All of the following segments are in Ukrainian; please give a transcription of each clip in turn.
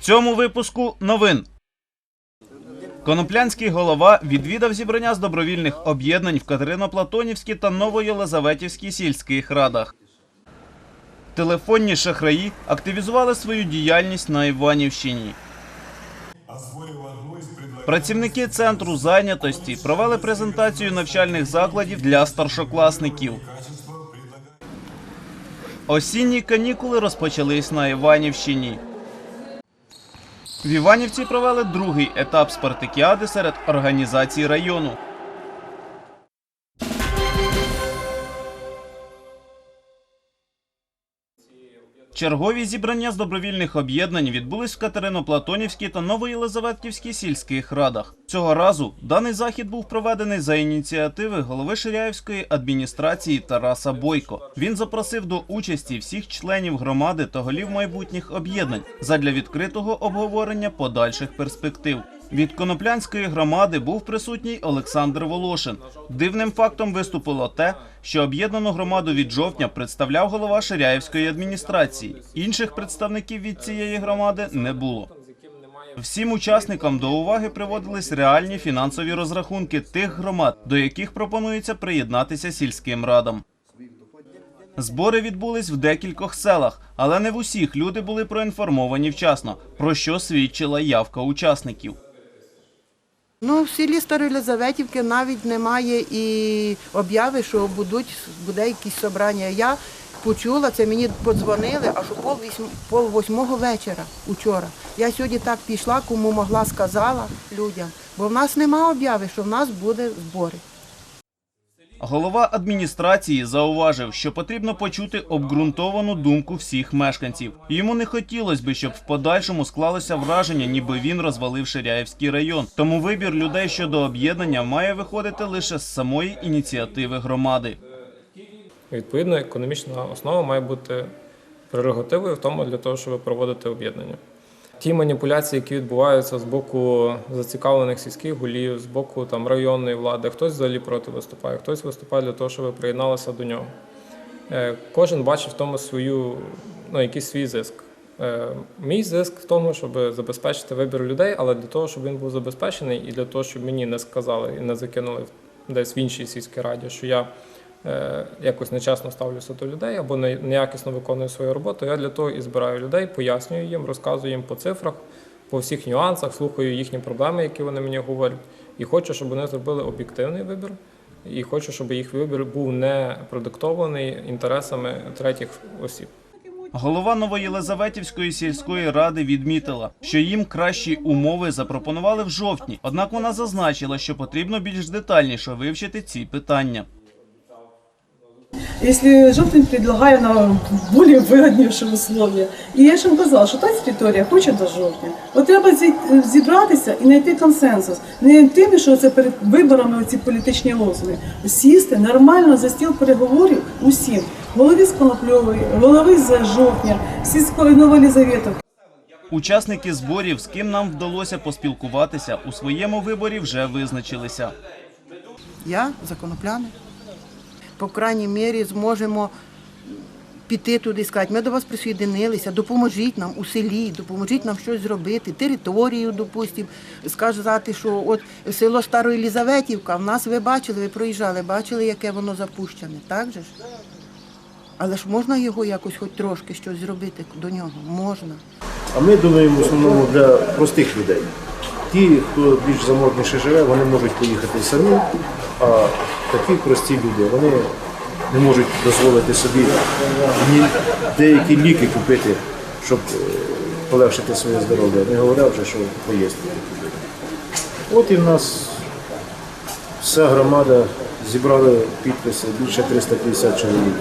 цьому випуску новин. Коноплянський голова відвідав зібрання з добровільних об'єднань в Катериноплатонівській та Новоєлизаветівській сільських радах. Телефонні шахраї активізували свою діяльність на Іванівщині. Працівники центру зайнятості провели презентацію навчальних закладів для старшокласників. Осінні канікули розпочались на Іванівщині. В Іванівці провели другий етап спартакіади серед організацій району. Чергові зібрання з добровільних об'єднань відбулись в Катериноплатонівській та Новоєлизаветківській сільських радах. Цього разу даний захід був проведений за ініціативи голови Ширяївської адміністрації Тараса Бойко. Він запросив до участі всіх членів громади та голів майбутніх об'єднань задля відкритого обговорення подальших перспектив. Від коноплянської громади був присутній Олександр Волошин. Дивним фактом виступило те, що об'єднану громаду від жовтня представляв голова Ширяївської адміністрації. Інших представників від цієї громади не було. Всім учасникам до уваги приводились реальні фінансові розрахунки тих громад, до яких пропонується приєднатися сільським радам. Збори відбулись в декількох селах, але не в усіх люди були проінформовані вчасно, про що свідчила явка учасників. Ну, в селі Старолізаветівки навіть немає і обяви, що будуть, буде якісь собрання. Я почула це, мені подзвонили аж у пол, вісьм, пол восьмого вечора учора. Я сьогодні так пішла, кому могла, сказала людям, бо в нас нема обяви, що в нас буде збори. Голова адміністрації зауважив, що потрібно почути обґрунтовану думку всіх мешканців. Йому не хотілося би, щоб в подальшому склалося враження, ніби він розвалив Ширяївський район. Тому вибір людей щодо об'єднання має виходити лише з самої ініціативи громади. Відповідно, економічна основа має бути прерогативою в тому для того, щоб проводити об'єднання. Ті маніпуляції, які відбуваються з боку зацікавлених сільських голів, з боку там районної влади, хтось взагалі проти виступає, хтось виступає для того, щоб ви приєдналися до нього. Е, Кожен бачить в тому свою, ну, якийсь свій зиск. Е, Мій зиск в тому, щоб забезпечити вибір людей, але для того, щоб він був забезпечений, і для того, щоб мені не сказали і не закинули десь в іншій сільській раді, що я якось нечесно ставлюся до людей або неякісно виконую свою роботу. Я для того і збираю людей, пояснюю їм, розказую їм по цифрах, по всіх нюансах, слухаю їхні проблеми, які вони мені говорять, і хочу, щоб вони зробили об'єктивний вибір. І хочу, щоб їх вибір був не продиктований інтересами третіх осіб. Голова Новоєлизаветівської сільської ради відмітила, що їм кращі умови запропонували в жовтні. Однак вона зазначила, що потрібно більш детальніше вивчити ці питання. Если Жовтень предлагає нам более выгоднейшие условия. І я ж вам казала, що та територія хоче до жовтня. От треба зі- зібратися і знайти консенсус. Не тим, що це перед виборами ці політичні лозунги. Сісти нормально за стіл переговорів усім. Голові з Конопльової, голови з жовтня, сільської Новолізаветов. Учасники зборів, з ким нам вдалося поспілкуватися, у своєму виборі вже визначилися. Я за конопляни. По крайній мірі зможемо піти туди і сказати, ми до вас присоєдинилися, допоможіть нам у селі, допоможіть нам щось зробити, територію, допустимо, сказати, що от село Староєлізаветівка, в нас ви бачили, ви проїжджали, бачили, яке воно запущене, так же ж? Але ж можна його якось хоч трошки щось зробити до нього? Можна. А ми думаємо в основному для простих людей. Ті, хто більш заможніше живе, вони можуть поїхати самі, а такі прості люди, вони не можуть дозволити собі деякі ліки купити, щоб е, полегшити своє здоров'я. Не говоря вже, що поїсти. От і в нас вся громада зібрали підписи більше 350 чоловік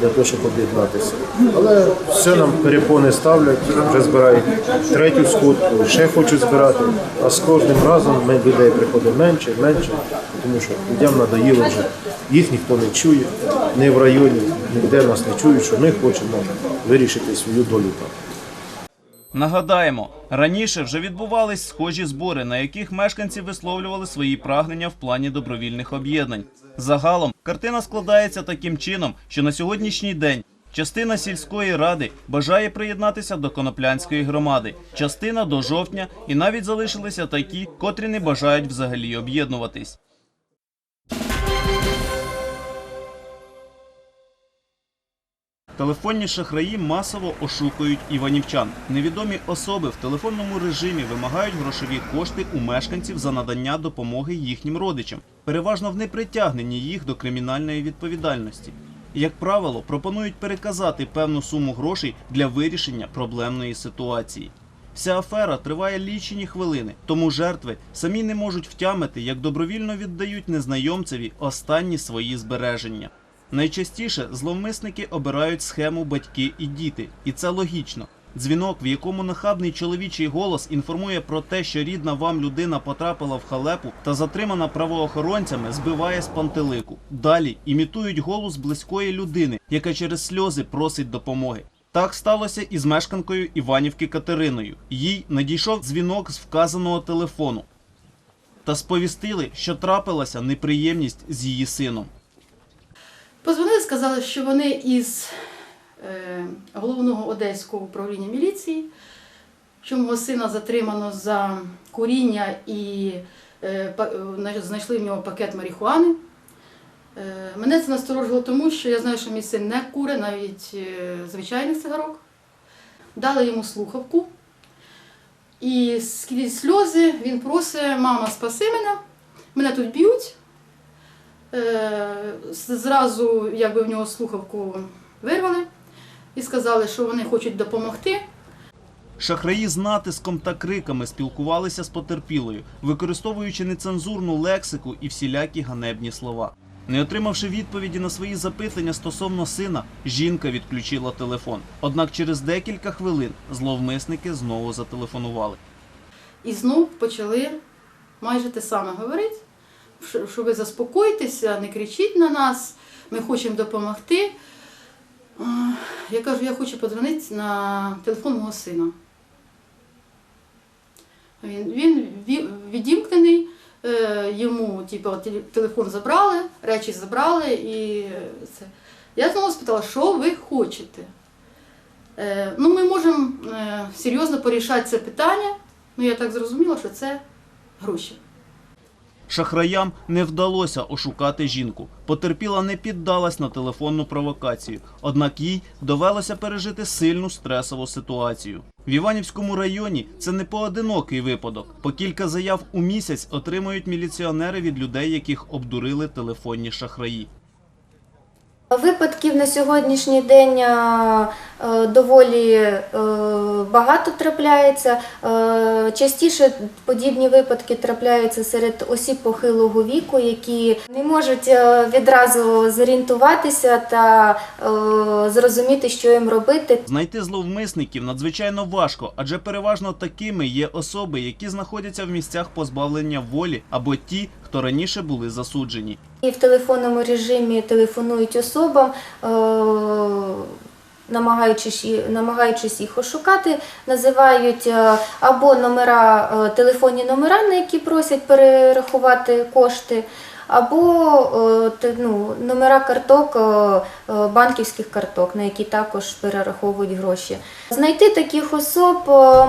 для того, щоб об'єднатися. Але все нам перепони ставлять, вже збирають третю сходку, ще хочуть збирати. А з кожним разом людей приходить менше, менше, тому що людям надоїло вже. Їх ніхто не чує, ні в районі, ніде нас не чують, що ми хочемо вирішити свою долю там. Нагадаємо, раніше вже відбувались схожі збори, на яких мешканці висловлювали свої прагнення в плані добровільних об'єднань. Загалом картина складається таким чином, що на сьогоднішній день Частина сільської ради бажає приєднатися до коноплянської громади, частина до жовтня, і навіть залишилися такі, котрі не бажають взагалі об'єднуватись. Телефонні шахраї масово ошукують іванівчан. Невідомі особи в телефонному режимі вимагають грошові кошти у мешканців за надання допомоги їхнім родичам, переважно в непритягненні їх до кримінальної відповідальності. Як правило, пропонують переказати певну суму грошей для вирішення проблемної ситуації. Вся афера триває лічені хвилини, тому жертви самі не можуть втямити, як добровільно віддають незнайомцеві останні свої збереження. Найчастіше зловмисники обирають схему батьки і діти, і це логічно. Дзвінок, в якому нахабний чоловічий голос інформує про те, що рідна вам людина потрапила в халепу та затримана правоохоронцями, збиває з пантелику. Далі імітують голос близької людини, яка через сльози просить допомоги. Так сталося і з мешканкою Іванівки Катериною. Їй надійшов дзвінок з вказаного телефону та сповістили, що трапилася неприємність з її сином. Позвонили, сказали, що вони із е, головного одеського управління міліції, що мого сина затримано за куріння і е, е, знайшли в нього пакет марихуани. Мене це насторожило тому, що я знаю, що мій син не куре навіть звичайних цигарок. Дали йому слухавку. І сльози він просить, мама, спаси мене, мене тут б'ють. Е, Зразу якби в нього слухавку вирвали і сказали, що вони хочуть допомогти. Шахраї з натиском та криками спілкувалися з потерпілою, використовуючи нецензурну лексику і всілякі ганебні слова. Не отримавши відповіді на свої запитання стосовно сина, жінка відключила телефон. Однак через декілька хвилин зловмисники знову зателефонували. І знов почали майже те саме говорити, що ви заспокойтеся, не кричіть на нас, ми хочемо допомогти. Я кажу, я хочу подзвонити на телефон мого сина. Він, він відімкнений, е, йому типу, телефон забрали, речі забрали і це. Я знову спитала, що ви хочете? Е, ну, ми можемо е, серйозно порішати це питання. Ну, я так зрозуміла, що це гроші. Шахраям не вдалося ошукати жінку. Потерпіла не піддалась на телефонну провокацію, однак їй довелося пережити сильну стресову ситуацію. В Іванівському районі це не поодинокий випадок. По кілька заяв у місяць отримують міліціонери від людей, яких обдурили телефонні шахраї. Випадків на сьогоднішній день е, е, доволі е, багато трапляється. Частіше подібні випадки трапляються серед осіб похилого віку, які не можуть відразу зорієнтуватися та зрозуміти, що їм робити. Знайти зловмисників надзвичайно важко, адже переважно такими є особи, які знаходяться в місцях позбавлення волі або ті, хто раніше були засуджені. І в телефонному режимі телефонують особам, е, намагаючись, намагаючись їх ошукати, називають е, або номера, е, телефонні номера, на які просять перерахувати кошти, або е, ну, номера карток, е, е, банківських карток, на які також перераховують гроші. Знайти таких особ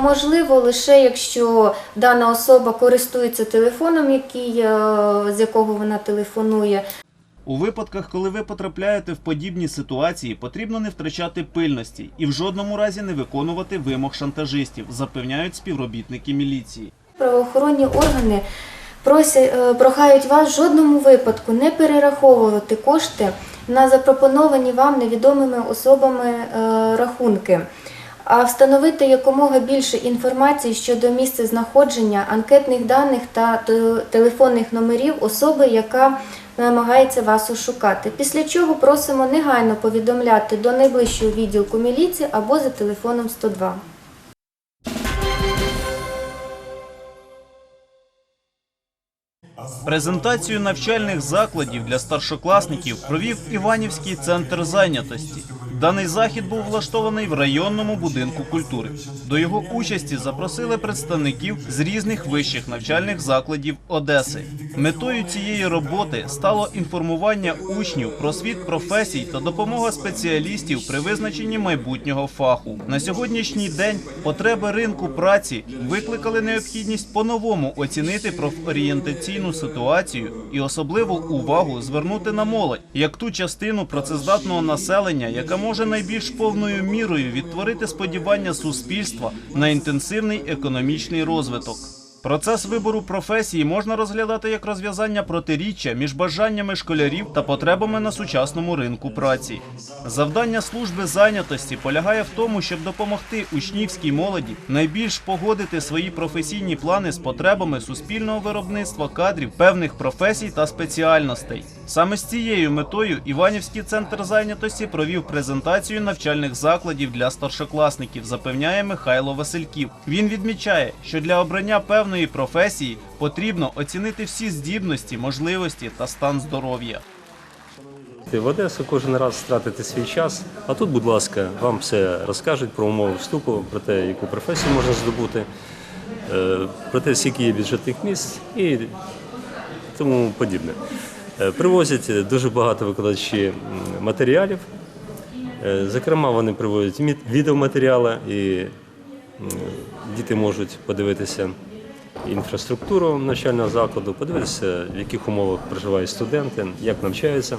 можливо лише якщо дана особа користується телефоном, який, з якого вона телефонує. У випадках, коли ви потрапляєте в подібні ситуації, потрібно не втрачати пильності і в жодному разі не виконувати вимог шантажистів, запевняють співробітники міліції. Правоохоронні органи просять, е, прохають вас в жодному випадку не перераховувати кошти на запропоновані вам невідомими особами е, рахунки. А встановити якомога більше інформації щодо місця знаходження, анкетних даних та телефонних номерів особи, яка намагається вас ошукати. Після чого просимо негайно повідомляти до найближчого відділку міліції або за телефоном 102. Презентацію навчальних закладів для старшокласників провів Іванівський центр зайнятості. Даний захід був влаштований в районному будинку культури. До його участі запросили представників з різних вищих навчальних закладів Одеси. Метою цієї роботи стало інформування учнів про світ професій та допомога спеціалістів при визначенні майбутнього фаху. На сьогоднішній день потреби ринку праці викликали необхідність по-новому оцінити профорієнтаційну ситуацію і особливу увагу звернути на молодь як ту частину працездатного населення, яка може найбільш повною мірою відтворити сподівання суспільства на інтенсивний економічний розвиток. Процес вибору професії можна розглядати як розв'язання протиріччя між бажаннями школярів та потребами на сучасному ринку праці. Завдання служби зайнятості полягає в тому, щоб допомогти учнівській молоді найбільш погодити свої професійні плани з потребами суспільного виробництва кадрів певних професій та спеціальностей. Саме з цією метою Іванівський центр зайнятості провів презентацію навчальних закладів для старшокласників, запевняє Михайло Васильків. Він відмічає, що для обрання певної професії потрібно оцінити всі здібності, можливості та стан здоров'я. В Одесу кожен раз стратити свій час. А тут, будь ласка, вам все розкажуть про умови вступу, про те, яку професію можна здобути, е, про те, скільки є бюджетних місць і тому подібне. Е, Привозять дуже багато викладачі матеріалів. Е, Зокрема, вони приводять мі- відеоматеріали, і діти можуть подивитися інфраструктуру навчального закладу, подивитися, в яких умовах проживають студенти, як навчаються.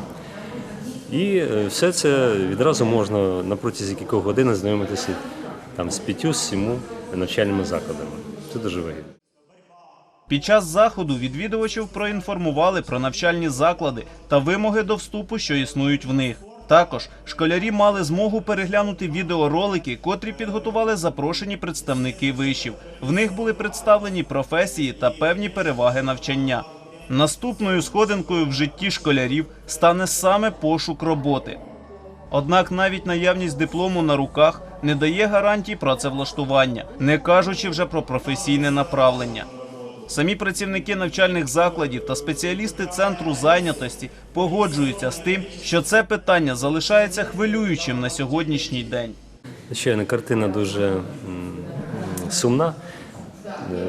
І е, все це відразу можна на протязі кількох годин знайомитися там з п'ятью, з сіму навчальними закладами. Це дуже вигідно. Під час заходу відвідувачів проінформували про навчальні заклади та вимоги до вступу, що існують в них. Також школярі мали змогу переглянути відеоролики, котрі підготували запрошені представники вишів. В них були представлені професії та певні переваги навчання. Наступною сходинкою в житті школярів стане саме пошук роботи. Однак навіть наявність диплому на руках не дає гарантій працевлаштування, не кажучи вже про професійне направлення. Самі працівники навчальних закладів та спеціалісти центру зайнятості погоджуються з тим, що це питання залишається хвилюючим на сьогоднішній день. Звичайно, картина дуже сумна.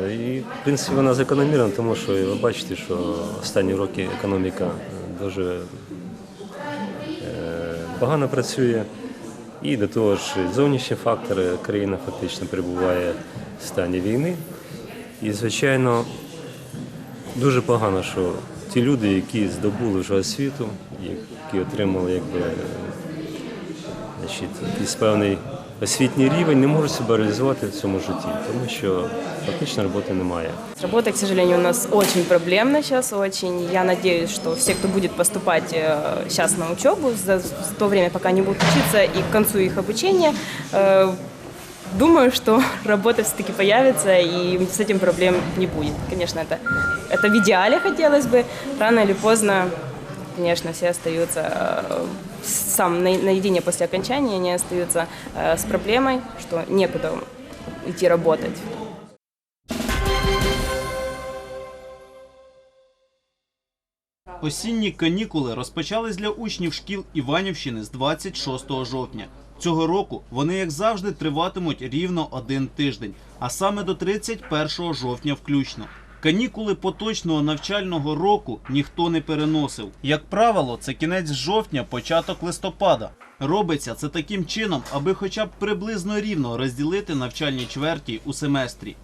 Е, І, в принципі, вона закономірна, тому що ви бачите, що останні роки економіка е, дуже е, погано працює. І до того ж, зовнішні фактори країна фактично перебуває в стані війни. І, звичайно, дуже погано, що ті люди, які здобули вже освіту, які отримали якби, значить, якийсь певний освітній рівень, не можуть себе реалізувати в цьому житті, тому що фактично роботи немає. Работа, к сожалению, у нас очень проблемна сейчас, очень. Я надеюсь, что все, кто будет поступать э, сейчас на учебу, за за то время, пока они будут учиться, и к концу их обучения, э, думаю, что работа все-таки появится, и с этим проблем не будет. Конечно, это, это в идеале хотелось бы. Рано или поздно, конечно, все остаются э, сам на- наедине после окончания, они остаются э, с проблемой, что некуда идти работать. Осінні канікули розпочались для учнів шкіл Іванівщини з 26 жовтня. Цього року вони, як завжди, триватимуть рівно один тиждень, а саме до 31 жовтня включно. Канікули поточного навчального року ніхто не переносив. Як правило, це кінець жовтня, початок листопада. Робиться це таким чином, аби хоча б приблизно рівно розділити навчальні чверті у семестрі.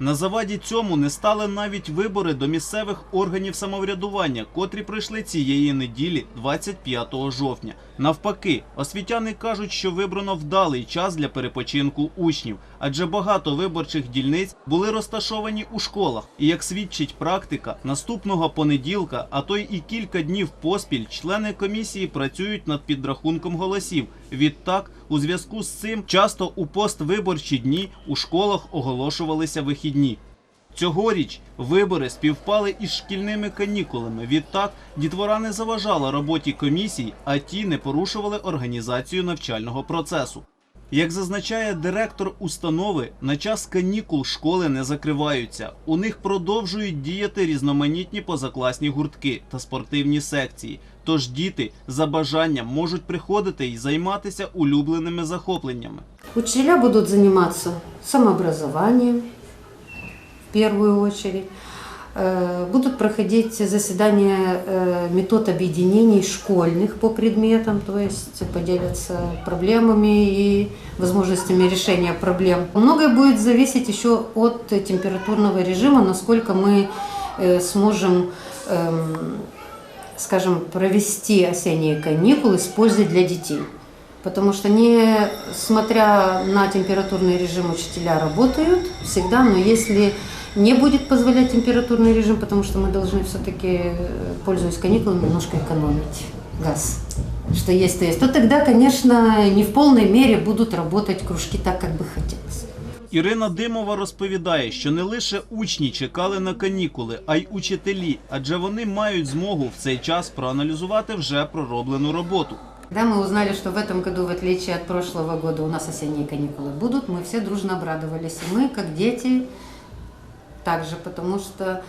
На заваді цьому не стали навіть вибори до місцевих органів самоврядування, котрі пройшли цієї неділі, 25 жовтня. Навпаки, освітяни кажуть, що вибрано вдалий час для перепочинку учнів, адже багато виборчих дільниць були розташовані у школах. І як свідчить практика, наступного понеділка, а то й і кілька днів поспіль, члени комісії працюють над підрахунком голосів. Відтак, у зв'язку з цим, часто у поствиборчі дні у школах оголошувалися вихідні. Цьогоріч вибори співпали із шкільними канікулами. Відтак, дітвора не заважала роботі комісій, а ті не порушували організацію навчального процесу. Як зазначає директор установи, на час канікул школи не закриваються. У них продовжують діяти різноманітні позакласні гуртки та спортивні секції. Тож діти за бажанням можуть приходити і займатися улюбленими захопленнями. Учителя будут заниматься самообразованием в первую очередь. Э, Будут проходить заседания э, метод объединений школьных по предметам, то есть поделятся проблемами и возможностями решения проблем. Многое будет зависеть еще от температурного режима, насколько мы э, сможем эм, скажем, провести осенние каникулы с пользой для детей. Потому что, несмотря на температурный режим, учителя работают всегда, но если не будет позволять температурный режим, потому что мы должны все-таки, пользуясь каникулами, немножко экономить газ, что есть, то есть, то тогда, конечно, не в полной мере будут работать кружки так, как бы хотелось. Ірина Димова розповідає, що не лише учні чекали на канікули, а й учителі, адже вони мають змогу в цей час проаналізувати вже пророблену роботу. Когда мы узнали, что в этом году, в отличие от прошлого года, у нас осенние каникулы будут, мы все дружно обрадовались. И мы, как дети, также, потому что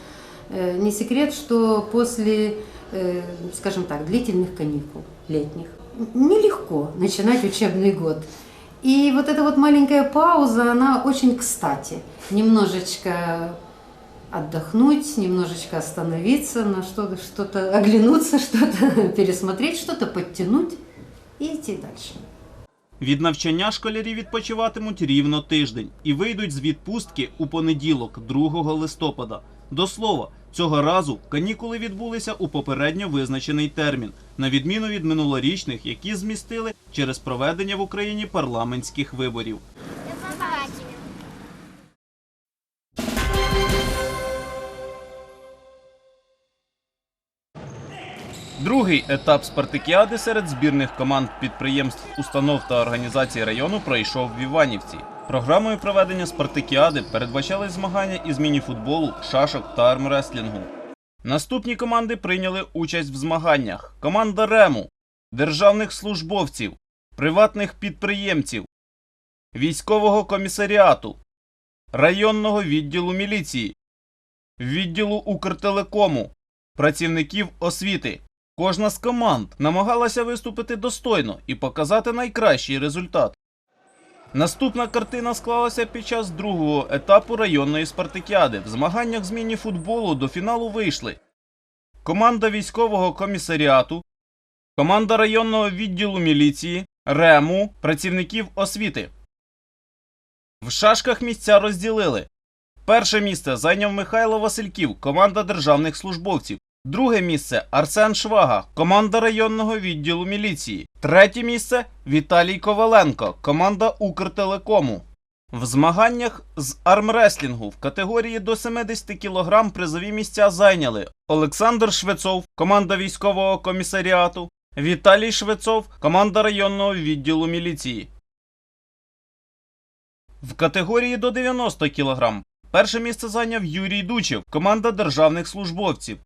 э, не секрет, что после, э, скажем так, длительных каникул летних нелегко начинать учебный год. И вот эта вот маленькая пауза, она очень кстати. Немножечко отдохнуть, немножечко остановиться, на что-то, что-то оглянуться, что-то пересмотреть, что-то подтянуть и идти дальше. Від навчання школярі відпочиватимуть рівно тиждень і вийдуть з відпустки у понеділок, 2 листопада. До слова, цього разу канікули відбулися у попередньо визначений термін, на відміну від минулорічних, які змістили через проведення в Україні парламентських виборів. Другий етап спартакіади серед збірних команд підприємств, установ та організацій району пройшов в Іванівці. Програмою проведення спартакіади передбачали змагання із мініфутболу, шашок та армреслінгу. Наступні команди прийняли участь в змаганнях: команда Рему, державних службовців, приватних підприємців, військового комісаріату, районного відділу міліції, відділу Укртелекому, працівників освіти. Кожна з команд намагалася виступити достойно і показати найкращий результат. Наступна картина склалася під час другого етапу районної спартакіади. В змаганнях з міні-футболу до фіналу вийшли команда військового комісаріату, команда районного відділу міліції, РЕМу, працівників освіти. В шашках місця розділили. Перше місце зайняв Михайло Васильків, команда державних службовців. Друге місце Арсен Швага, команда районного відділу міліції. Третє місце Віталій Коваленко, команда Укртелекому. В змаганнях з армреслінгу в категорії до 70 кг призові місця зайняли Олександр Швецов, команда військового комісаріату, Віталій Швецов, команда районного відділу міліції. В категорії до 90 кг перше місце зайняв Юрій Дучев, команда державних службовців.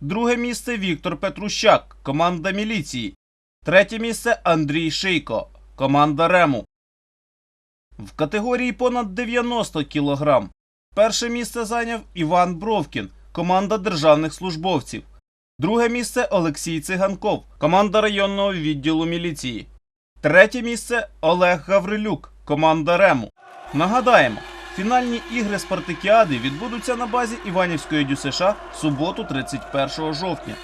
Друге місце Віктор Петрущак, команда міліції. Третє місце Андрій Шийко, команда Рему. В категорії понад 90 кг перше місце зайняв Іван Бровкін, команда державних службовців. Друге місце Олексій Циганков, команда районного відділу міліції. Третє місце Олег Гаврилюк, команда Рему. Нагадаємо, фінальні ігри Спартакіади відбудуться на базі Іванівської ДЮСШ суботу 31 жовтня.